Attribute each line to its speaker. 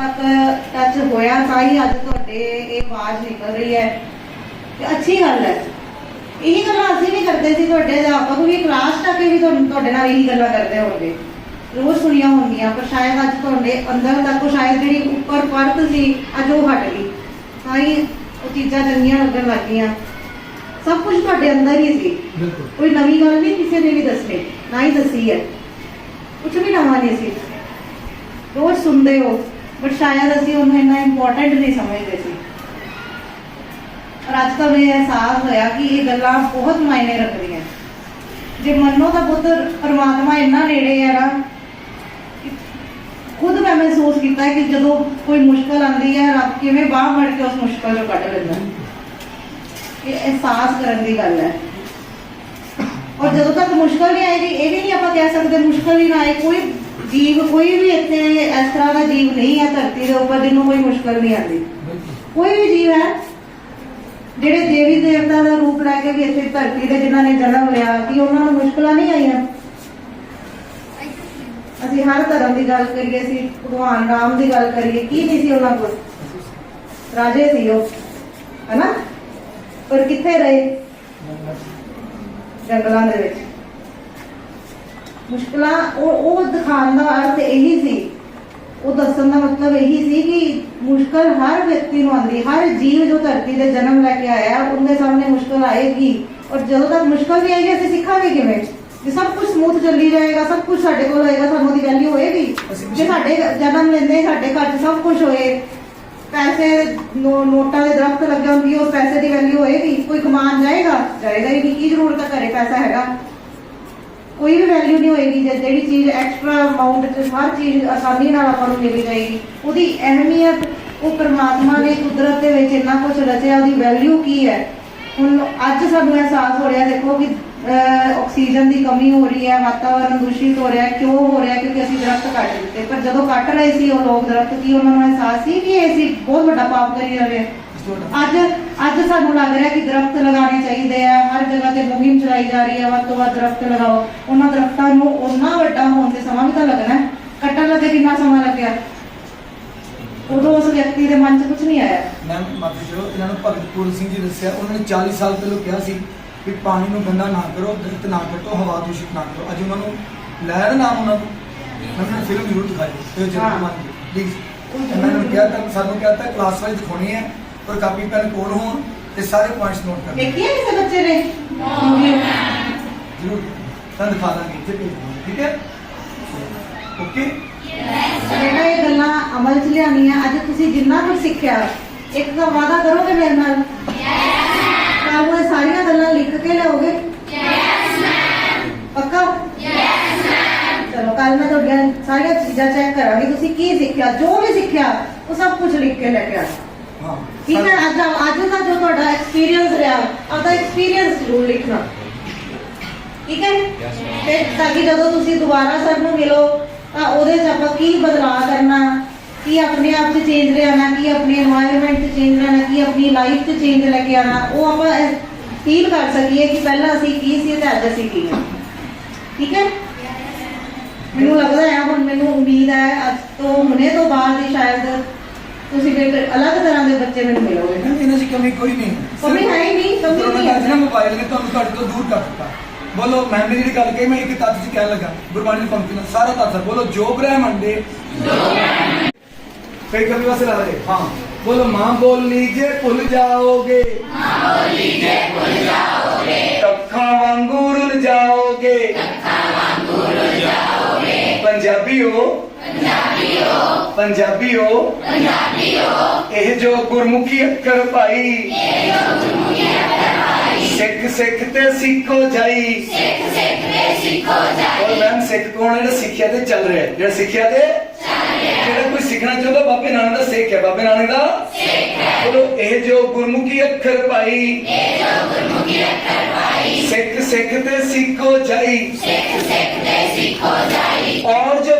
Speaker 1: ਤੱਕ ਟੱਚ ਹੋਇਆ ਤਾਂ ਹੀ ਅੱਜ ਤੁਹਾਡੇ ਇਹ ਆਵਾਜ਼ ਨਿਕਲ ਰਹੀ ਹੈ। ਤੇ ਅੱਛੀ ਗੱਲ ਹੈ। ਇਹੀ ਗੱਲਾਂ ਅਸੀਂ ਵੀ ਕਰਦੇ ਸੀ ਤੁਹਾਡੇ ਅਧਿਆਪਕ ਵੀ ਕਲਾਸ ਤੱਕ ਵੀ ਤੁਹਾਨੂੰ ਤੁਹਾਡੇ ਨਾਲ ਇਹੀ ਗੱਲਾਂ ਕਰਦੇ ਹੋਣਗੇ। ਰੋਜ਼ ਸੁਣੀਆਂ ਹੋਣਗੀਆਂ ਪਰ ਸ਼ਾਇਦ ਅੱਜ ਤੁਹਾਡੇ ਅੰਦਰ ਤੱਕ ਉਹ ਸ਼ਾਇਦ ਜਿਹੜੀ ਉੱਪਰ ਪਰਤ ਸੀ ਅੱਜ ਉਹ ਹਟ ਗਈ। ਤਾਂ ਹੀ ਉਹ ਚੀਜ਼ਾਂ ਚੰਗੀਆਂ ਲੱਗਣ ਲੱਗ ਗਈਆਂ। ਸਭ ਕੁਝ ਤੁਹਾਡੇ ਅੰਦਰ ਹੀ ਸੀ।
Speaker 2: ਬਿਲਕੁਲ।
Speaker 1: ਕੋਈ ਨਵੀਂ ਗੱਲ ਨਹੀਂ ਕਿਸੇ ਨੇ ਵੀ ਦੱਸਣੀ ਨਾ ਹੀ ਦੱਸੀ ਹੈ। ਕੁਝ ਵੀ ਨਵਾਂ ਨਹੀਂ ਸੀ। ਰੋਜ਼ ਸੁਣਦੇ ਹੋ। ਬਟ ਸ਼ਾਇਦ ਅਸੀਂ ਉਹਨੂੰ ਇੰਨਾ ਇੰਪੋਰਟੈਂਟ ਨਹੀਂ ਸਮਝਦੇ ਸੀ ਪਰ ਅੱਜ ਤਾਂ ਮੈਨੂੰ ਅਹਿਸਾਸ ਹੋਇਆ ਕਿ ਇਹ ਗੱਲਾਂ ਬਹੁਤ ਮਾਇਨੇ ਰੱਖਦੀਆਂ ਜੇ ਮੰਨੋ ਤਾਂ ਬੁੱਧ ਪਰਮਾਤਮਾ ਇੰਨਾ ਨੇੜੇ ਹੈ ਨਾ ਖੁਦ ਮੈਂ ਮਹਿਸੂਸ ਕੀਤਾ ਕਿ ਜਦੋਂ ਕੋਈ ਮੁਸ਼ਕਲ ਆਉਂਦੀ ਹੈ ਰੱਬ ਕਿਵੇਂ ਬਾਹ ਮੜ ਕੇ ਉਸ ਮੁਸ਼ਕਲ ਚੋਂ ਕੱਢ ਲੈਂਦਾ ਇਹ ਅਹਿਸਾਸ ਕਰਨ ਦੀ ਗੱਲ ਹੈ ਔਰ ਜਦੋਂ ਤੱਕ ਮੁਸ਼ਕਲ ਨਹੀਂ ਆਏਗੀ ਇਹ ਵੀ ਨਹੀਂ ਆਪਾਂ ਕਹਿ ਸਕਦੇ ਮੁਸ਼ਕਲ ਹੀ ਨਾ ਆਏ ਕੋਈ ਜੀਵ ਕੋਈ ਵੀ ਇੱਥੇ ਇਸ ਤਰ੍ਹਾਂ ਦਾ ਜੀਵ ਨਹੀਂ ਹੈ ਧਰਤੀ ਦੇ ਉੱਪਰ ਜਿਹਨੂੰ ਕੋਈ ਮੁਸ਼ਕਲ ਨਹੀਂ ਆਉਂਦੀ। ਕੋਈ ਵੀ ਜੀਵ ਹੈ ਜਿਹੜੇ ਦੇਵੀ ਦੇਵਤਾ ਦਾ ਰੂਪ ਲੈ ਕੇ ਵੀ ਇੱਥੇ ਧਰਤੀ ਦੇ ਜਿਨ੍ਹਾਂ ਨੇ ਜਨਮ ਲਿਆ ਕਿ ਉਹਨਾਂ ਨੂੰ ਮੁਸ਼ਕਲਾਂ ਨਹੀਂ ਆਈਆਂ? ਅਸੀਂ ਹਰ ਧਰਮ ਦੀ ਗੱਲ ਕਰੀਏ ਸੀ ਭਗਵਾਨ ਰਾਮ ਦੀ ਗੱਲ ਕਰੀਏ ਕੀ ਨਹੀਂ ਸੀ ਉਹਨਾਂ ਕੋਲ? ਰਾਜੇ ਸੀ ਉਹ ਹਨਾ? ਪਰ ਕਿੱਥੇ ਰਹੇ? ਜੰਗਲਾਂ ਦੇ ਵਿੱਚ। ਮੁਸ਼ਕਲਾਂ ਉਹ ਉਹ ਦਿਖਾਉਣ ਦਾ ਅਰਥ ਇਹੀ ਸੀ। ਉਹ ਦੱਸਣ ਦਾ ਮਤਲਬ ਇਹੀ ਸੀ ਕਿ ਮੁਸ਼ਕਲ ਹਰ ਵਿਅਕਤੀ ਨੂੰ ਆਉਂਦੀ ਹਰ ਜੀਵ ਜੋ ਧਰਤੀ ਦੇ ਜਨਮ ਲੈ ਕੇ ਆਇਆ ਉਹਦੇ ਸਾਹਮਣੇ ਮੁਸ਼ਕਲ ਆਏਗੀ। ਔਰ ਜਦੋਂ ਤੱਕ ਮੁਸ਼ਕਲ ਵੀ ਆਏਗੀ ਅਸੀਂ ਸਿੱਖਾਂਗੇ ਕਿਵੇਂ? ਜੇ ਸਭ ਕੁਝ ਸਮੂਥ ਚੱਲੀ ਜਾਏਗਾ ਸਭ ਕੁਝ ਸਾਡੇ ਕੋਲ ਹੋਏਗਾ ਸਾਨੂੰ ਉਹਦੀ ਵੈਲਿਊ ਹੋਏਗੀ। ਜੇ ਸਾਡੇ ਜਨਮ ਲੈਂਦੇ ਸਾਡੇ ਘਰ 'ਚ ਸਭ ਕੁਝ ਹੋਏ ਪੈਸੇ ਨੋਟਾਂ ਦੇ ਦਰਖਤ ਲੱਗੇ ਹੁੰਦੀ ਉਸ ਪੈਸੇ ਦੀ ਵੈਲਿਊ ਹੋਏਗੀ। ਕੋਈ ਕਮਾਨ ਜਾਏਗਾ ਜਾਏਗਾ ਹੀ ਨਹੀਂ। ਕੀ ਜ਼ਰੂਰਤ ਹੈ ਘਰੇ ਪੈਸਾ ਹੈਗਾ? ਕੋਈ ਵੀ ਵੈਲਿਊ ਨਹੀਂ ਹੋਏਗੀ ਜੇ ਜਿਹੜੀ ਚੀਜ਼ ਐਕਸਟਰਾ ਅਮਾਉਂਟ ਚ ਹਰ ਚੀਜ਼ ਆਸਾਨੀ ਨਾਲ ਆਪਾਂ ਨੂੰ ਮਿਲ ਜਾਏਗੀ, ਉਹਦੀ ਅਹਿਮੀਅਤ, ਉਹ ਪ੍ਰਮਾਤਮਾ ਨੇ ਕੁਦਰਤ ਦੇ ਵਿੱਚ ਇੰਨਾ ਕੁਝ ਰਚਿਆ, ਉਹਦੀ ਵੈਲਿਊ ਕੀ ਹੈ? ਹੁਣ ਅੱਜ ਸਾਨੂੰ ਅਹਿਸਾਸ ਹੋ ਰਿਹਾ, ਦੇਖੋ ਕਿ ਆਕਸੀਜਨ ਦੀ ਕਮੀ ਹੋ ਰਹੀ ਹੈ, ਵਾਤਾਵਰਨ ਦੂਸ਼ਿਤ ਹੋ ਰਿਹਾ ਕਿਉਂ ਹੋ ਰਿਹਾ ਕਿਉਂਕਿ ਅਸੀਂ ਦਰਖਤ ਕੱਟ ਦਿੱਤੇ, ਪਰ ਜਦੋਂ ਕੱਟ ਰਹੇ ਸੀ ਉਹ ਲੋਕ ਦਰਖਤ, ਕੀ ਉਹਨਾਂ ਨੂੰ ਅਹਿਸਾਸ ਸੀ ਕਿ ਇਹ ਅਸੀਂ ਬਹੁਤ ਵੱਡਾ ਪਾਪ ਕਰੀ ਰਹੇ ਹਾਂ? ਅੱਜ ਅੱਜ ਸਾਨੂੰ ਲੱਗ ਰਿਹਾ ਕਿ ਦਰਖਤ ਲਗਾਉਣੇ ਚਾਹੀਦੇ ਆ। ਹਰ ਜਗ੍ਹਾ ਤੇ ਮੁਹਿੰਮ ਚਲਾਈ ਜਾ ਰਹੀ ਹੈ ਵੱਧ ਤੋਂ ਵੱਧ ਦਰਖਤ ਲਗਾਓ। ਉਹਨਾਂ ਦਰਖਤਾਂ ਨੂੰ ਉਹਨਾਂ ਵੱਡਾ ਹੋਣ ਤੇ ਸਮਾਂ ਵੀ ਤਾਂ ਲੱਗਣਾ ਹੈ। ਕੱਟਣ ਲੱਗੇ ਕਿੰਨਾ ਸਮਾਂ ਲੱਗਿਆ? ਉਦੋਂ ਉਸ ਵਿਅਕਤੀ ਦੇ ਮਨ 'ਚ ਕੁਝ ਨਹੀਂ ਆਇਆ।
Speaker 2: ਮੈਮ ਮਾਫੀ ਕਰੋ ਇਹਨਾਂ ਨੂੰ ਭਗਤ ਪੂਰਨ ਸਿੰਘ ਜੀ ਦੱਸਿਆ। ਉਹਨਾਂ ਨੇ 40 ਸਾਲ ਪਹਿਲਾਂ ਕਿਹਾ ਸੀ ਕਿ ਪਾਣੀ ਨੂੰ ਗੰਦਾ ਨਾ ਕਰੋ ਦਰਖਤ ਨਾ ਕੱਟੋ ਹਵਾ ਦੂਸ਼ਿਤ ਨਾ ਕਰੋ। ਅੱਜ ਉਹਨਾਂ ਨੂੰ ਲੈ ਦਾ ਨਾਮ ਉਹਨਾਂ ਨੂੰ ਉਹਨਾਂ ਨੇ ਫਿਲਮ ਜ਼ਰੂਰ ਦਿਖਾਈ ਤੇ। ਜਰੂਰ ਮੰਨ ਪਲੀਜ਼ ਇਹਨਾਂ ਨੇ ਕਿਹਾ ਤਾਂ ਸਾਨੂੰ ਕਿਹਾ ਤਾਂ ਕਲਾਸ ਵਾਈਜ਼ ਦਿਖਾਉਣੀ ਹੈ ਪਰ ਕਾਪੀ ਪੈਨ ਕੋਲ ਹੋਣ ਤੇ ਸਾਰੇ ਪੁਆਇੰਟਸ ਨੋਟ ਕਰਨੇ
Speaker 1: ਦੇਖੀਏ ਕਿਸੇ ਬੱਚੇ ਨੇ ਵੀਡੀਓ
Speaker 2: ਜ਼ਰੂਰ ਤਾਂ ਦਿਖਾ ਦਾਂਗੇ ਇੱਥੇ ਭੇਜ ਦਾਂਗੇ ਠੀਕ ਹੈ ਓਕੇ
Speaker 1: ਬੇਟਾ ਇਹ ਗੱਲਾਂ ਅਮਲ 'ਚ ਲਿਆਉਣੀਆਂ ਅੱਜ ਤੁਸੀਂ ਜਿੰਨਾ ਕੁਝ ਸਿੱਖਿਆ ਇੱਕ ਦਾ ਵਾਅਦਾ ਕਰੋਗੇ ਮੇਰੇ ਨਾਲ ਕੱਲ ਨੂੰ ਇਹ ਸਾਰੀਆਂ ਗੱਲਾਂ ਲਿਖ ਕੇ ਲਿਆਓਗੇ ਪੱਕਾ ਚਲੋ ਕੱਲ ਮੈਂ ਤੁਹਾਡੀਆਂ ਸਾਰੀਆਂ ਚੀਜ਼ਾਂ ਚੈੱਕ ਕਰਾਂਗੀ ਤੁਸੀਂ ਕੀ ਸਿੱਖਿਆ ਜੋ ਵੀ ਸਿੱਖਿਆ ਉਹ ਸਭ ਕੁਝ ਲਿਖ ਕੇ ਲੈ ਕੇ ਆਓ
Speaker 2: ਹਾਂ।
Speaker 1: ਠੀਕ ਅੱਜ ਦਾ- ਜੋ ਤੁਹਾਡਾ ਐਕਸਪੀਰੀਅੰਸ ਰਿਹਾ ਆਪਦਾ ਐਕਸਪੀਰੀਅੰਸ ਜ਼ਰੂਰ ਲਿਖਣਾ। ਠੀਕ ਹੈ? ਤੇ ਤਾਂ ਕਿ ਜਦੋਂ ਤੁਸੀਂ ਦੁਬਾਰਾ ਸਰ ਨੂੰ ਮਿਲੋ ਤਾਂ ਉਹਦੇ 'ਚ ਆਪਾਂ ਕੀ ਬਦਲਾਅ ਕਰਨਾ? ਕੀ ਆਪਣੇ ਆਪ 'ਚ ਚੇਂਜ ਲਿਆਉਣਾ? ਕੀ ਆਪਣੇ এনवायरमेंट 'ਚ ਚੇਂਜ ਲਿਆਉਣਾ? ਕੀ ਆਪਣੀ ਲਾਈਫ 'ਚ ਚੇਂਜ ਲੈ ਕੇ ਆਉਣਾ? ਉਹ ਆਪਾਂ ਫੀਲ ਕਰ ਸਕੀਏ ਕਿ ਪਹਿਲਾਂ ਅਸੀਂ ਕੀ ਸੀ ਤੇ ਅੱਜ ਅਸੀਂ ਕੀ ਹਾਂ। ਠੀਕ ਹੈ? ਮੈਨੂੰ ਲੱਗਦਾ ਹੈ ਹੁਣ ਮੈਨੂੰ ਉਮੀਦ ਹੈ ਅੱਜ ਤੋਂ ਹੁਣੇ ਤੋਂ ਬਾਅਦ ਹੀ ਸ਼ਾਇਦ ਤੁਸੀਂ ਫਿਰ ਅਲੱਗ ਤਰ੍ਹਾਂ ਦੇ ਬੱਚੇ ਮੈਨੂੰ ਮਿਲੋਗੇ
Speaker 2: ਇਹਨਾਂ ਦੀ ਕਮੀ ਕੋਈ ਨਹੀਂ।
Speaker 1: ਕਮੀ ਹੈ ਹੀ ਨਹੀਂ, ਕਮੀ ਨਹੀਂ ਹੈ।
Speaker 2: ਹੈ ਮੋਬਾਈਲ ਨੇ ਤੁਹਾਨੂੰ ਤੁਹਾਡੇ ਤੋਂ ਦੂਰ ਕਰ ਦਿੱਤਾ। ਬੋਲੋ ਮੈਂ ਜਿਹੜੀ ਗੱਲ ਕਹੀ ਮੈਂ ਇੱਕ ਤੱਤ ਚ ਕਹਿਣ ਲੱਗਾ। ਗੁਰਬਾਣੀ ਦੀ ਪੰਕਤੀ ਨਾਲ ਸਾਰਾ ਤੱਤ ਬੋਲੋ ਜੋ ਬ੍ਰਹਮੰਡ। ਦੇ ਕਈ ਕਵੀ ਵਾਸਤੇ ਲਾ ਰਹੇ। ਹਾਂ। ਬੋਲੋ ਮਾਂ ਬੋਲੀ ਜੇ ਭੁੱਲ ਜਾਓਗੇ। ਮਾਂ ਬੋਲੀ ਜੇ ਭੁੱਲ ਜਾਓਗੇ ਅੱਖਾਂ ਵਾਂਗੂ ਰੁੱਲ ਜਾਓਗੇ। ਅੱਖਾਂ ਵਾਂਗੂ ਰੁੱਲ ਜਾਓਗੇ ਪੰਜਾਬੀਓ ਪੰਜਾਬੀਓ। ਪੰਜਾਬੀਓ। ਇਹ ਜੋ ਗੁਰਮੁਖੀ ਅੱਖਰ ਭਾਈ ਇਹ ਜੋ ਗੁਰਮੁਖੀ ਅੱਖਰ ਭਾਈ ਸਿੱਖ ਸਿੱਖ ਤੇ ਸਿੱਖੋ ਜਾਈ। ਸਿੱਖ ਸਿੱਖ ਤੇ ਸਿੱਖੋ ਜਾਈ। ਮੈਮ ਸਿੱਖ ਕੌਣ ਹੈ? ਜਿਹੜਾ ਸਿੱਖਿਆ ਤੇ ਚੱਲ ਰਿਹਾ ਜਿਹੜਾ ਸਿੱਖਿਆ ਤੇ ਜਿਹੜਾ ਕੋਈ ਸਿੱਖਣਾ ਚਾਹੁੰਦਾ ਬਾਬੇ ਨਾਨਕ ਦਾ ਸਿੱਖ ਹੈ। ਬਾਬੇ ਨਾਨਕ ਦਾ ਸਿੱਖ ਹੈ। ਬੋਲੋ ਇਹ ਜੋ ਗੁਰਮੁਖੀ ਅੱਖਰ ਭਾਈ ਇਹ ਜੋ ਗੁਰਮੁਖੀ ਅੱਖਰ ਭਾਈ ਸਿੱਖ ਸਿੱਖ ਤੇ ਸਿੱਖੋ ਜਾਈ। ਸਿੱਖ ਸਿੱਖ ਤੇ ਸਿੱਖੋ ਜਾਈ। ਔਰ ਜੋ